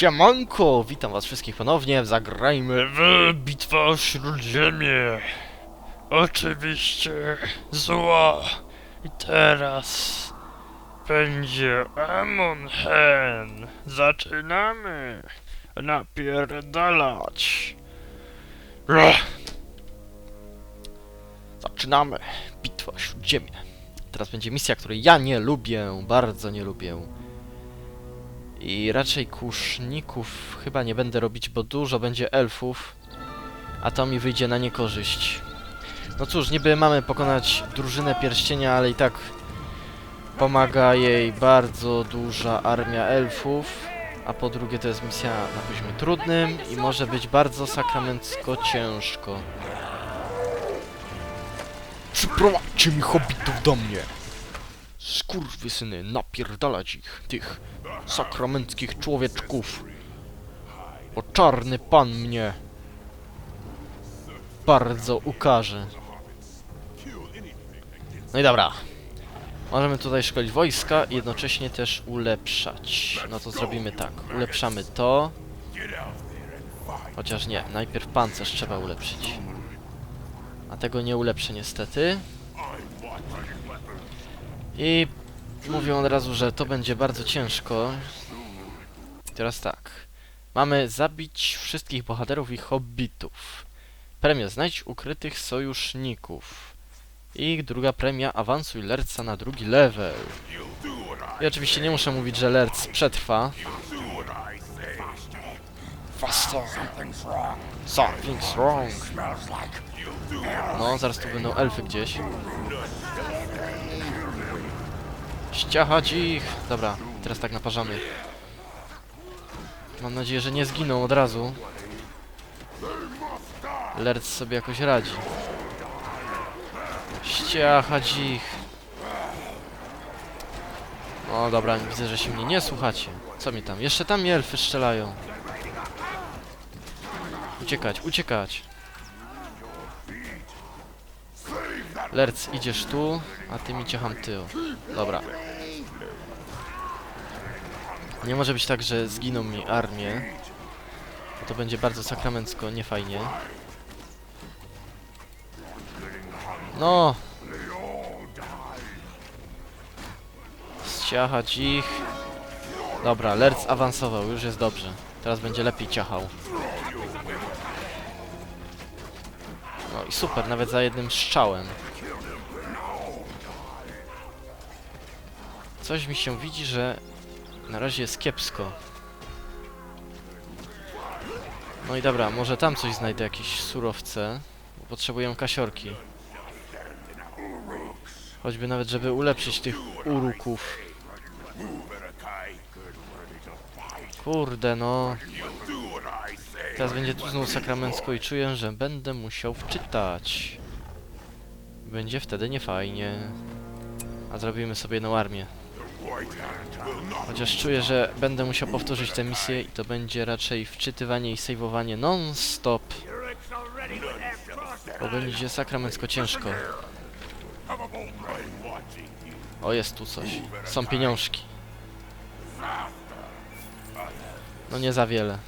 Siemanko! Witam was wszystkich ponownie, zagrajmy w Bitwa o Śródziemie. Oczywiście zła. I teraz będzie Amon Hen. Zaczynamy napierdalać. Zaczynamy. Bitwa o Śródziemie. Teraz będzie misja, której ja nie lubię, bardzo nie lubię. I raczej kuszników chyba nie będę robić, bo dużo będzie elfów, a to mi wyjdzie na niekorzyść. No cóż, niby mamy pokonać drużynę pierścienia, ale i tak pomaga jej bardzo duża armia elfów, a po drugie to jest misja na poziomie trudnym i może być bardzo sakramencko ciężko. Przyprowadźcie mi hobbitów do mnie! Skurwysyny, napierdalać ich, tych sakramenckich człowieczków. Bo czarny pan mnie bardzo ukaże. No i dobra. Możemy tutaj szkolić wojska i jednocześnie też ulepszać. No to zrobimy tak. Ulepszamy to. Chociaż nie, najpierw pancerz trzeba ulepszyć. A tego nie ulepszę niestety. I mówią od razu, że to będzie bardzo ciężko. Teraz tak. Mamy zabić wszystkich bohaterów i hobbitów. Premia znajdź ukrytych sojuszników. I druga premia awansuj Lerca na drugi level. I oczywiście nie muszę mówić, że Lerc przetrwa. Something's wrong. No, zaraz tu będą elfy gdzieś. Ściachać ich! Dobra, teraz tak naparzamy. Mam nadzieję, że nie zginą od razu. Lerc sobie jakoś radzi. Ściachać ich! O dobra, widzę, że się mnie nie słuchacie. Co mi tam? Jeszcze tam elfy strzelają. Uciekać, uciekać. Lerc, idziesz tu, a ty mi ciecham tył. Dobra. Nie może być tak, że zginą mi armię. Bo to będzie bardzo sakramencko, niefajnie. No! Ściachać ich. Dobra, Lerc awansował, już jest dobrze. Teraz będzie lepiej ciachał. No i super, nawet za jednym strzałem. Coś mi się widzi, że na razie jest kiepsko. No i dobra, może tam coś znajdę, jakieś surowce. Bo potrzebuję kasiorki. Choćby nawet, żeby ulepszyć tych uruków. Kurde, no. Teraz będzie tu znów sakramencko i czuję, że będę musiał wczytać. Będzie wtedy niefajnie. A zrobimy sobie jedną armię. Chociaż czuję, że będę musiał powtórzyć tę misję i to będzie raczej wczytywanie i sejwowanie non-stop. Bo będzie sakramencko ciężko. O, jest tu coś. Są pieniążki. No nie za wiele.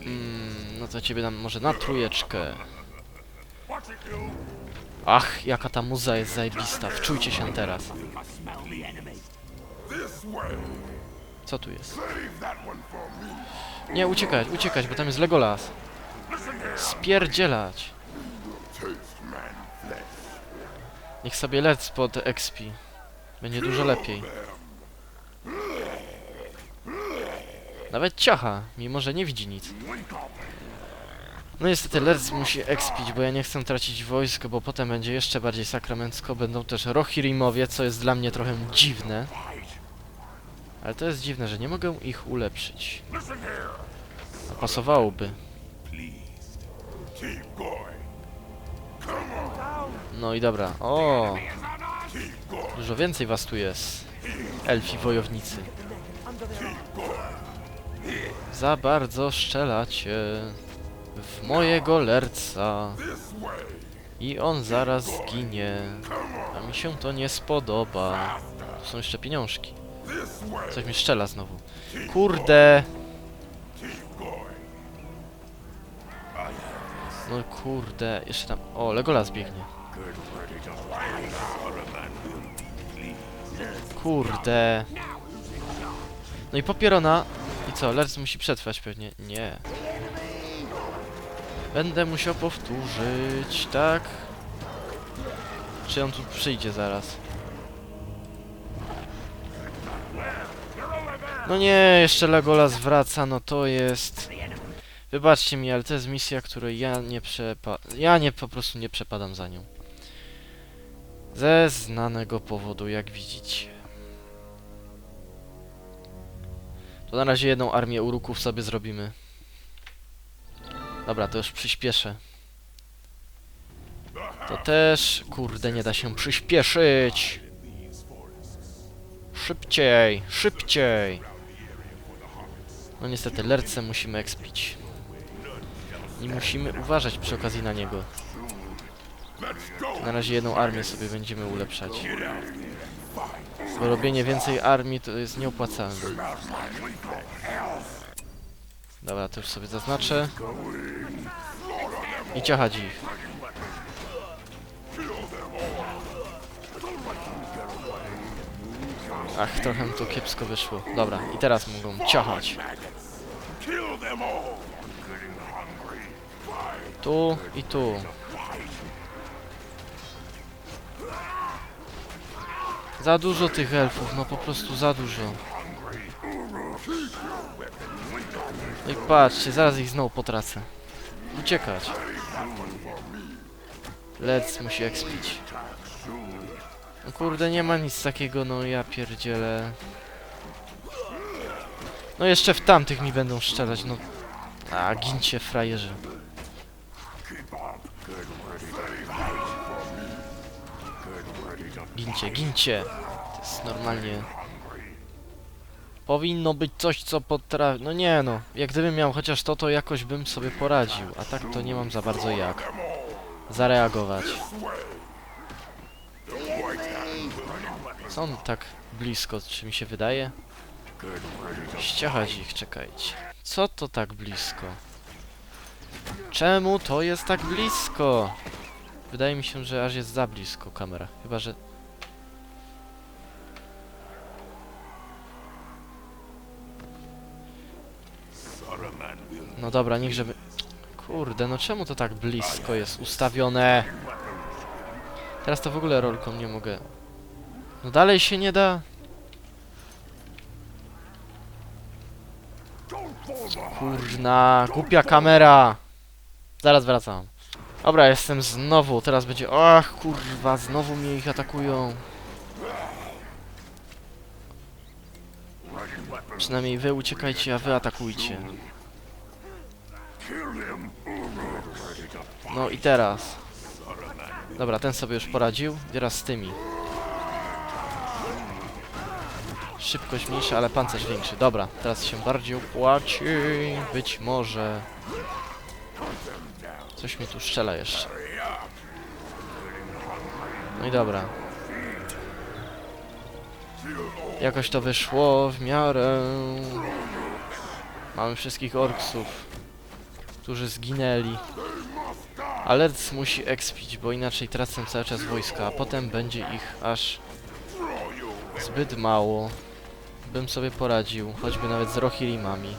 Mm, no to ciebie dam może na trójeczkę. Ach, jaka ta muza jest zajebista. Wczujcie się teraz. Co tu jest? Nie, uciekać, uciekać, bo tam jest Legolas. Spierdzielać. Niech sobie lec pod XP. Będzie dużo lepiej. Nawet ciacha, mimo że nie widzi nic. No niestety Lerz musi expić, bo ja nie chcę tracić wojsk, bo potem będzie jeszcze bardziej sakramencko. Będą też Rohirimowie, co jest dla mnie trochę dziwne. Ale to jest dziwne, że nie mogę ich ulepszyć. A pasowałoby. No i dobra. O! Dużo więcej was tu jest. Elfi wojownicy. Za bardzo szczelacie w mojego lerca. I on zaraz zginie. A mi się to nie spodoba. Tu są jeszcze pieniążki. Coś mi strzela znowu. Kurde! No kurde, jeszcze tam... O, Legolas biegnie. Kurde. No i popierona. I co, Lerz musi przetrwać pewnie? Nie. Będę musiał powtórzyć, tak? Czy on tu przyjdzie zaraz? No nie, jeszcze Legolas wraca, no to jest... Wybaczcie mi, ale to jest misja, której ja nie przepa... Ja nie, po prostu nie przepadam za nią. Ze znanego powodu, jak widzicie. To na razie jedną armię uruków sobie zrobimy. Dobra, to już przyspieszę. To też, kurde, nie da się przyspieszyć. Szybciej, szybciej. No niestety, lerce musimy ekspić. I musimy uważać przy okazji na niego. Na razie jedną armię sobie będziemy ulepszać. Bo robienie więcej armii to jest nieopłacalne. Dobra, to już sobie zaznaczę. I ciachać ich. Ach, trochę to kiepsko wyszło. Dobra, i teraz mogą ciachać. Tu i tu. Za dużo tych elfów, no po prostu za dużo. No i patrzcie, zaraz ich znowu potracę. Uciekać. Lec musi ekspić. No kurde, nie ma nic takiego, no ja pierdzielę. No jeszcze w tamtych mi będą strzelać, no. A, gincie frajerzy. Gincie, gincie. To jest normalnie... Powinno być coś, co potrafi... No nie no, jak gdybym miał chociaż to, to jakoś bym sobie poradził. A tak to nie mam za bardzo jak zareagować. On tak blisko, czy mi się wydaje? Ściachać ich, czekajcie. Co to tak blisko? Czemu to jest tak blisko? Wydaje mi się, że aż jest za blisko kamera. Chyba, że... No dobra, niech żeby... Kurde, no czemu to tak blisko jest ustawione? Teraz to w ogóle rolką nie mogę... No dalej się nie da. Kurna, głupia kamera. Zaraz wracam. Dobra, jestem znowu, teraz będzie... Ach, kurwa, znowu mnie ich atakują. Przynajmniej wy uciekajcie, a wy atakujcie. No i teraz. Dobra, ten sobie już poradził. Teraz z tymi. Szybkość mniejsza, ale pancerz większy. Dobra, teraz się bardziej opłaci. Być może. Coś mi tu strzela jeszcze. No i dobra. Jakoś to wyszło w miarę. Mamy wszystkich orksów, którzy zginęli. Alert musi expić, bo inaczej tracę cały czas wojska, a potem będzie ich aż zbyt mało. Bym sobie poradził, choćby nawet z Rohirrimami.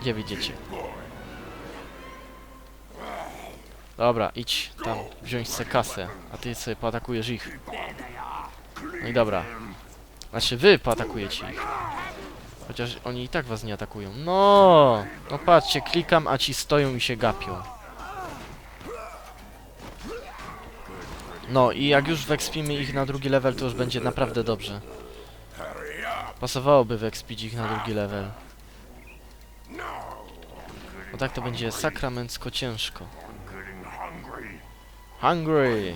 Gdzie widzicie? Dobra, idź tam wziąć se kasę, a ty sobie pootakujesz ich. No i dobra. Znaczy wy pootakujecie ich. Chociaż oni i tak was nie atakują. No, no patrzcie, klikam, a ci stoją i się gapią. No i jak już wyekspimy ich na drugi level, to już będzie naprawdę dobrze. Pasowałoby wyekspić ich na drugi level. Bo tak to będzie sakramencko ciężko. Hungry!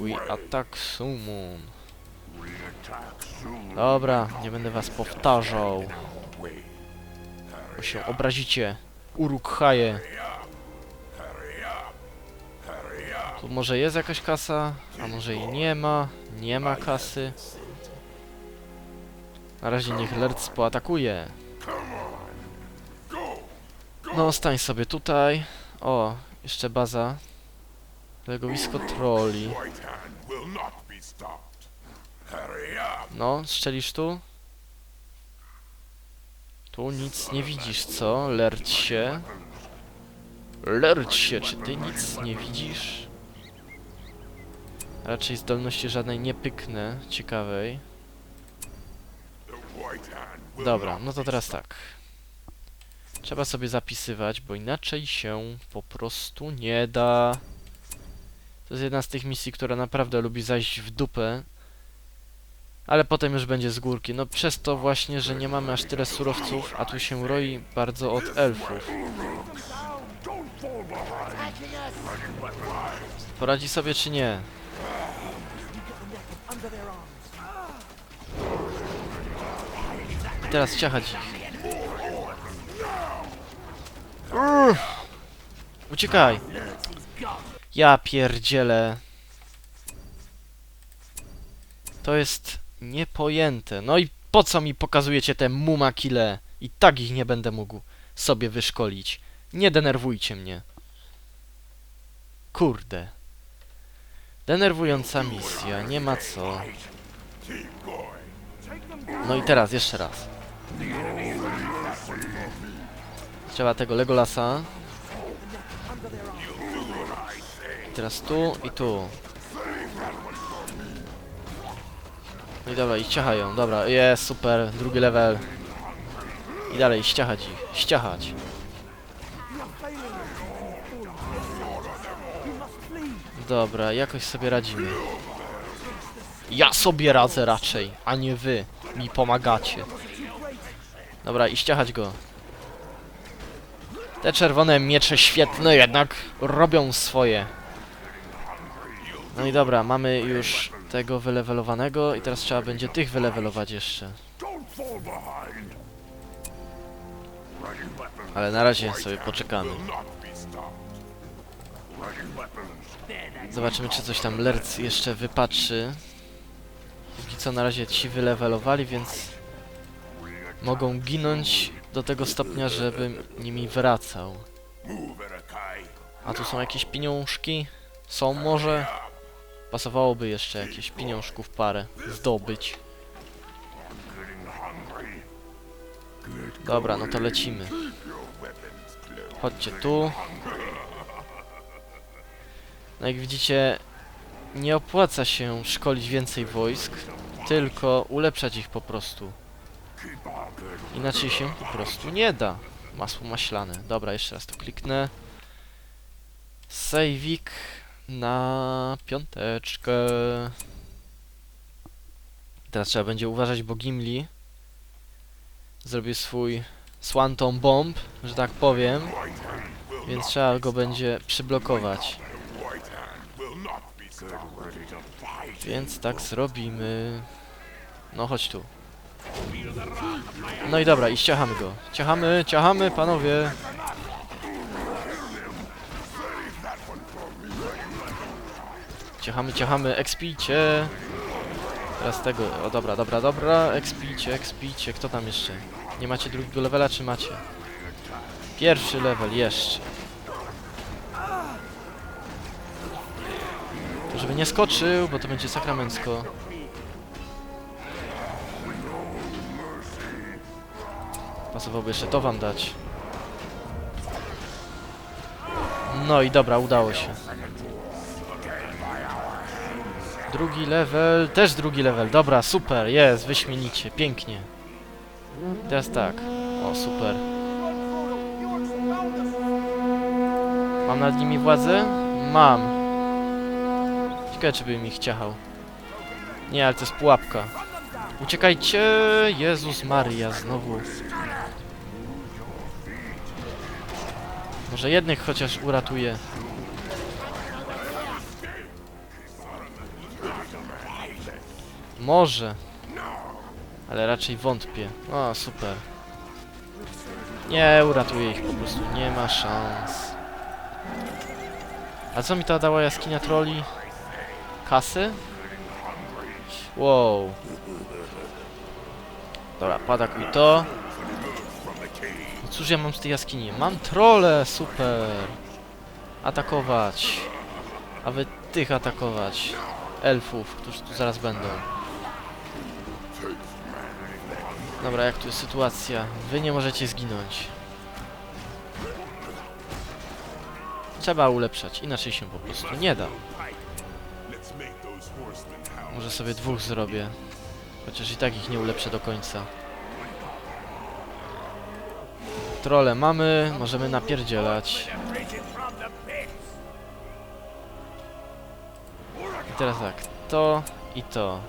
We attack summon. Dobra, nie będę was powtarzał. Bo się obrazicie. Uruk-haje. Tu może jest jakaś kasa, a może jej nie ma. Nie ma kasy. Na razie niech Lerc poatakuje. No, stań sobie tutaj. O, jeszcze baza. Hurry up! No, strzelisz tu? Tu nic nie widzisz, co? Lerć się. Czy ty nic nie widzisz? Raczej zdolności żadnej nie pyknę, ciekawej. Dobra, no to teraz tak. Trzeba sobie zapisywać, bo inaczej się po prostu nie da. To jest jedna z tych misji, która naprawdę lubi zajść w dupę. Ale potem już będzie z górki. No przez to właśnie, że nie mamy aż tyle surowców, a tu się roi bardzo od elfów. Poradzi sobie czy nie? I teraz ciachać ich. Uciekaj! Ja pierdzielę. To jest niepojęte. No i po co mi pokazujecie te mumakile? I tak ich nie będę mógł sobie wyszkolić. Nie denerwujcie mnie. Kurde. Denerwująca misja, nie ma co. No i teraz, jeszcze raz. Trzeba tego Legolasa. Teraz tu i tu. No i dobra, i ściachają. Dobra, jest, super, drugi level. I dalej, ściachać ich, ściachać. Dobra, jakoś sobie radzimy. Ja sobie radzę raczej, a nie wy mi pomagacie. Dobra, i ściachać go. Te czerwone miecze świetne jednak robią swoje. No i dobra, mamy już tego wylewelowanego i teraz trzeba będzie tych wylewelować jeszcze. Ale na razie sobie poczekamy. Zobaczymy, czy coś tam Lerc jeszcze wypatrzy. Póki co na razie ci wylewelowali, więc mogą ginąć do tego stopnia, żebym nimi wracał. A tu są jakieś pieniążki? Są może? Pasowałoby jeszcze jakieś pieniążków parę zdobyć. Dobra, no to lecimy. Chodźcie tu. No jak widzicie, nie opłaca się szkolić więcej wojsk, tylko ulepszać ich po prostu. Inaczej się po prostu nie da. Masło maślane. Dobra, jeszcze raz to kliknę. Sejwik na piąteczkę. Teraz trzeba będzie uważać, bo Gimli zrobił swój Swanton Bomb, że tak powiem, więc trzeba go będzie przyblokować. Więc tak zrobimy. No chodź tu. No i dobra, i ściachamy go. Ciachamy, ciachamy, panowie. Ciachamy, ciachamy, ekspijcie. Teraz tego, o dobra, dobra, dobra, ekspijcie, ekspijcie. Kto tam jeszcze? Nie macie drugiego levela, czy macie? Pierwszy level, jeszcze. To żeby nie skoczył, bo to będzie sakramencko. Pasowałoby jeszcze to wam dać. No i dobra, udało się. Drugi level, też drugi level, dobra, super, jest, wyśmienicie, pięknie. Teraz tak, o super. Mam nad nimi władzę? Mam. Ciekawe, czy by mi chciachał. Nie, ale to jest pułapka. Uciekajcie! Jezus Maria, znowu. Może jednych chociaż uratuje. Może. Ale raczej wątpię. O, super. Nie, uratuje ich po prostu. Nie ma szans. A co mi ta dała jaskinia troli? Kasy? Wow. Dobra, padakuj to. I cóż ja mam z tej jaskini? Mam trole, super. Atakować. A wy tych atakować. Elfów, którzy tu zaraz będą. Dobra, jak tu jest sytuacja? Wy nie możecie zginąć. Trzeba ulepszać, inaczej się po prostu nie da. Może sobie dwóch zrobię. Chociaż i tak ich nie ulepszę do końca. Trole mamy, możemy napierdzielać. I teraz tak, to i to.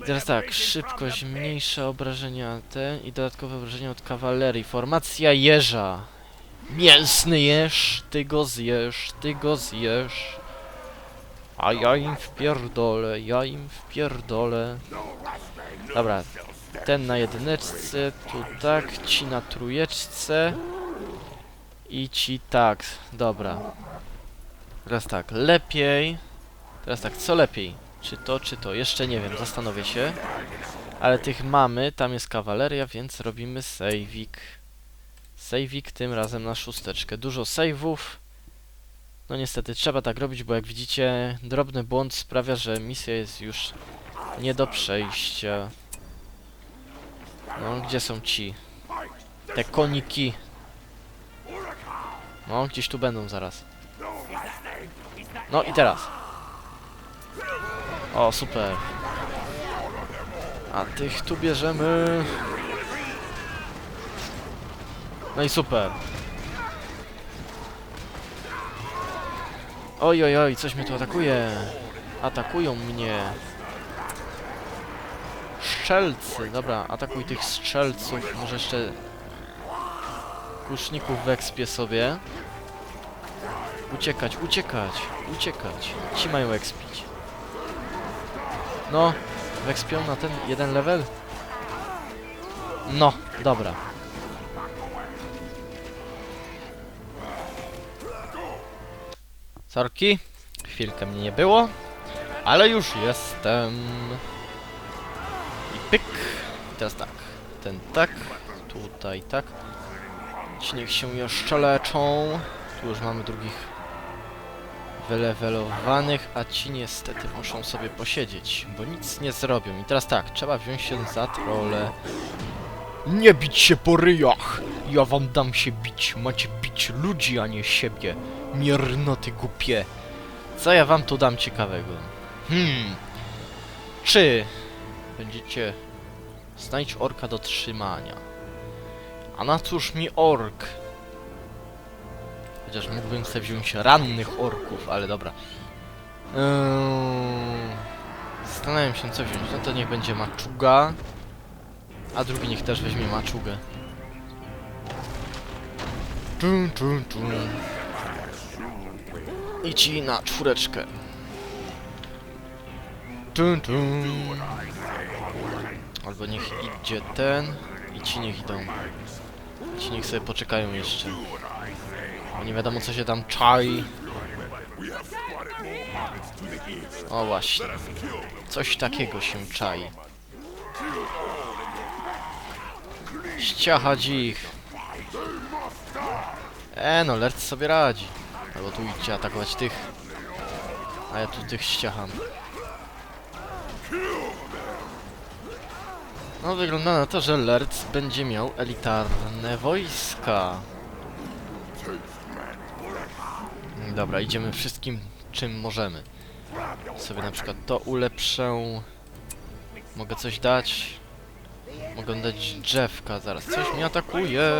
I teraz tak, szybkość, mniejsze obrażenia te i dodatkowe obrażenia od kawalerii. Formacja jeża. Mięsny jeż, ty go zjesz, ty go zjesz. A ja im wpierdolę, ja im wpierdolę. Dobra, ten na jedyneczce, tu tak, ci na trójeczce. I ci tak, dobra. Teraz tak, lepiej. Teraz tak, co lepiej? Czy to, czy to? Jeszcze nie wiem, zastanowię się. Ale tych mamy, tam jest kawaleria, więc robimy saveik. Saveik tym razem na szósteczkę. Dużo save'ów. No niestety trzeba tak robić, bo jak widzicie, drobny błąd sprawia, że misja jest już nie do przejścia. No, gdzie są ci? Te koniki. No, gdzieś tu będą zaraz. No i teraz. O, super. A tych tu bierzemy. No i super. Oj, oj, oj, coś mnie tu atakuje. Atakują mnie. Strzelcy, dobra, atakuj tych strzelców. Może jeszcze kuszników wekspię sobie. Uciekać, uciekać, uciekać. Ci mają ekspić. No, wekspią na ten jeden level? No, dobra. Sorki, chwilkę mnie nie było, ale już jestem. I pyk. I teraz tak, ten tak, tutaj tak. Niech się jeszcze leczą. Tu już mamy drugich wylewelowanych, a ci niestety muszą sobie posiedzieć, bo nic nie zrobią. I teraz tak, trzeba wziąć się za trole. Nie bić się po ryjach! Ja wam dam się bić. Macie bić ludzi, a nie siebie. Miernoty głupie. Co ja wam tu dam ciekawego? Hmm. Czy będziecie... Znajdź orka do trzymania. A na cóż mi ork? Chociaż mógłbym sobie wziąć rannych orków, ale dobra. Eee, Zastanawiam się co wziąć. No to niech będzie maczuga. A drugi niech też weźmie maczugę. I ci na czwóreczkę. Albo niech idzie ten i ci niech idą. Ci niech sobie poczekają jeszcze. Nie wiadomo co się tam czai. O właśnie. Coś takiego się czai. Ściachać ich. E no, Lerc sobie radzi. Albo tu idźcie atakować tych. A ja tu tych ściacham. No wygląda na to, że Lerc będzie miał elitarne wojska. Dobra, idziemy wszystkim czym możemy. Sobie na przykład to ulepszę. Mogę coś dać. Mogę dać drzewka zaraz. Coś mnie atakuje.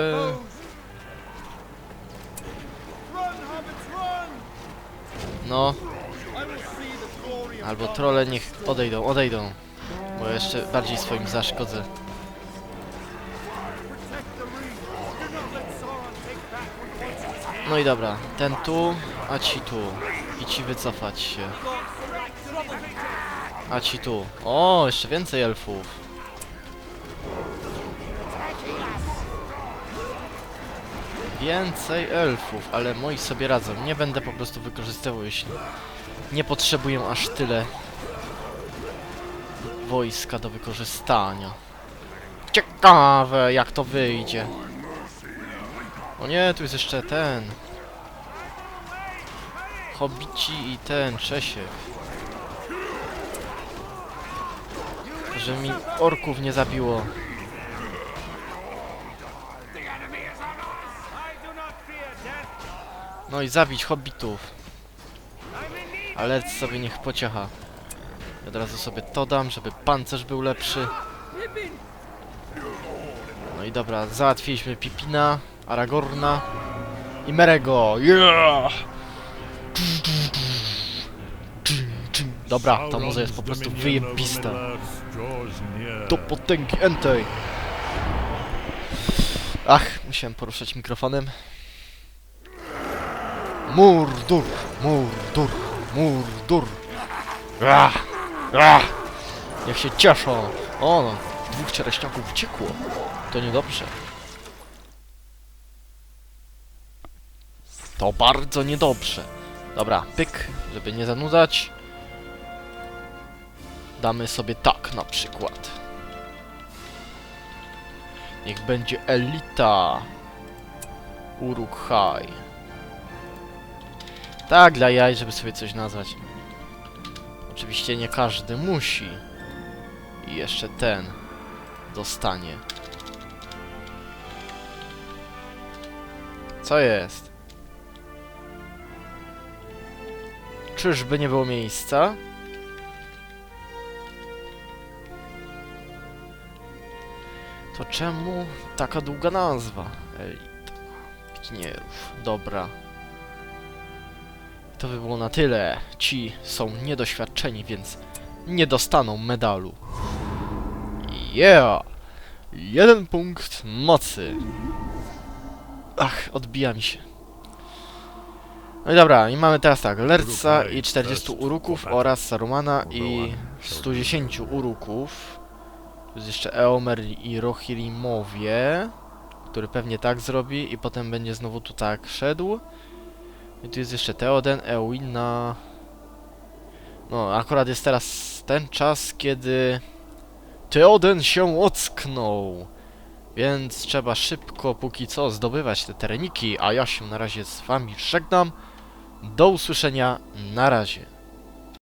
No. Albo trole niech odejdą, odejdą. Bo jeszcze bardziej swoim zaszkodzę. No i dobra, ten tu, a ci tu. I ci wycofać się. A ci tu. O, jeszcze więcej elfów. więcej elfów, ale moi sobie radzą. Nie będę po prostu wykorzystywał, jeśli nie potrzebuję aż tyle wojska do wykorzystania. Ciekawe, jak to wyjdzie. O nie, tu jest jeszcze ten. Hobbici i ten, Czesiek. Że mi orków nie zabiło. No i zabić hobbitów. Ale sobie niech pociecha. Od razu sobie to dam, żeby pancerz był lepszy. No i dobra, załatwiliśmy Pipina, Aragorna i Merego. Yeah! Dobra, ta muza jest po prostu wyjebista. Do potęgi entej. Ach, musiałem poruszać mikrofonem. Murdur, murdur, murdur. Ah, ah. Niech się cieszą. O, no, dwóch czereśniaków uciekło. To niedobrze. To bardzo niedobrze. Dobra, pyk, żeby nie zanudzać. Damy sobie tak na przykład. Niech będzie elita. Uruk-hai. Tak, dla jaj, żeby sobie coś nazwać. Oczywiście nie każdy musi. I jeszcze ten dostanie. Co jest? Czyżby nie było miejsca? To czemu taka długa nazwa? Elita. Pikinierów. Dobra. To by było na tyle. Ci są niedoświadczeni, więc nie dostaną medalu. Yeah! Jeden punkt mocy. Ach, odbija mi się. No i dobra, i mamy teraz tak, Lerca i 40 uruków oraz Sarumana i 110 uruków. Tu jest jeszcze Eomer i Rohirimowie, który pewnie tak zrobi i potem będzie znowu tu tak szedł. I tu jest jeszcze Theoden, Eowina. No, akurat jest teraz ten czas, kiedy Theoden się ocknął. Więc trzeba szybko, póki co, zdobywać te tereniki, a ja się na razie z wami żegnam. Do usłyszenia, na razie.